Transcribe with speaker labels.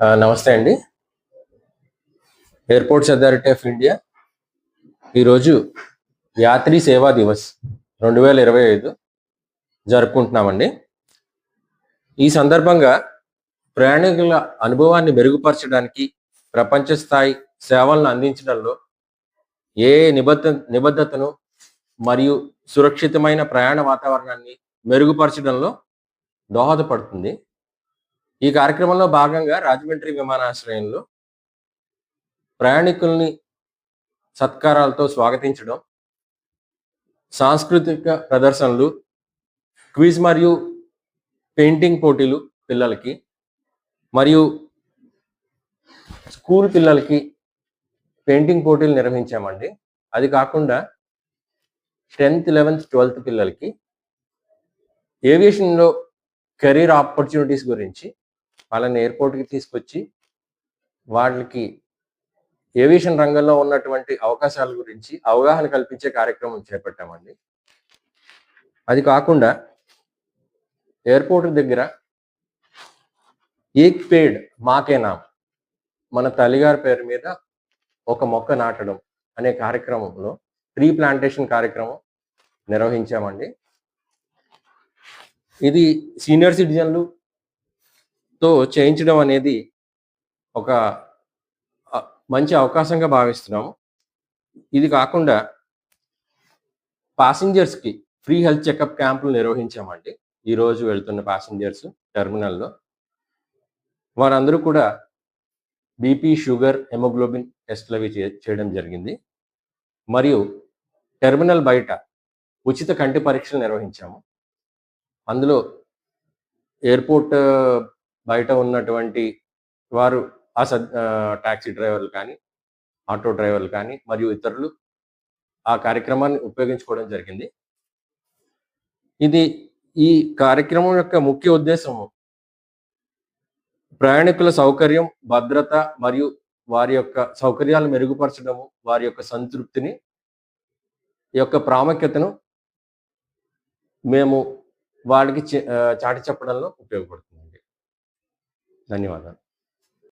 Speaker 1: నమస్తే అండి. Airports Authority of India. ఈరోజు యాత్రి సేవా దివస్ రెండు వేల ఇరవై ఐదు జరుపుకుంటున్నామండి. ఈ సందర్భంగా ప్రయాణికుల అనుభవాన్ని మెరుగుపరచడానికి ప్రపంచ స్థాయి సేవలను అందించడంలో ఏ నిబద్ధ నిబద్ధతను మరియు సురక్షితమైన ప్రయాణ వాతావరణాన్ని మెరుగుపరచడంలో దోహదపడుతుంది. ఈ కార్యక్రమంలో భాగంగా రాజమండ్రి విమానాశ్రయంలో ప్రయాణికుల్ని సత్కారాలతో స్వాగతించడం సాంస్కృతిక ప్రదర్శనలు క్విజ్ మరియు పెయింటింగ్ పోటీలు పిల్లలకి మరియు స్కూల్ పిల్లలకి పెయింటింగ్ పోటీలు నిర్వహించామండి. అది కాకుండా టెన్త్ లెవెన్త్ ట్వెల్త్ పిల్లలకి ఏవియేషన్లో కెరీర్ ఆపర్చునిటీస్ గురించి వాళ్ళని ఎయిర్పోర్ట్కి తీసుకొచ్చి వాళ్ళకి ఏవియేషన్ రంగంలో ఉన్నటువంటి అవకాశాల గురించి అవగాహన కల్పించే కార్యక్రమం చేపట్టామండి. అది కాకుండా ఎయిర్పోర్ట్ దగ్గర ఏక్ పేడ్ మాకేనా మన తల్లిగారి పేరు మీద ఒక మొక్క నాటడం అనే కార్యక్రమంలో ట్రీ ప్లాంటేషన్ కార్యక్రమం నిర్వహించామండి. ఇది సీనియర్ సిటిజన్లు తో చేయించడం అనేది ఒక మంచి అవకాశంగా భావిస్తున్నాము. ఇది కాకుండా ప్యాసింజర్స్కి ఫ్రీ హెల్త్ చెకప్ క్యాంపులు నిర్వహించామండి. ఈరోజు వెళ్తున్న ప్యాసింజర్స్ టెర్మినల్లో. వారందరూ కూడా బీపీ షుగర్ హెమోగ్లోబిన్ టెస్ట్లు అవి చే- చేయడం జరిగింది. మరియు టెర్మినల్ బయట ఉచిత కంటి పరీక్షలు నిర్వహించాము. అందులో ఎయిర్పోర్ట్ బయట ఉన్నటువంటి వారు ఆ సద్ టాక్సీ డ్రైవర్లు కానీ ఆటో డ్రైవర్లు కానీ మరియు ఇతరులు ఆ కార్యక్రమాన్ని ఉపయోగించుకోవడం జరిగింది. ఇది ఈ కార్యక్రమం యొక్క ముఖ్య ఉద్దేశము ప్రయాణికుల సౌకర్యం భద్రత మరియు వారి యొక్క సౌకర్యాలు మెరుగుపరచడము వారి యొక్క సంతృప్తిని యొక్క ప్రాముఖ్యతను మేము వాడికి చాటి చెప్పడంలో ఉపయోగపడుతుంది. ధన్యవాదాలు.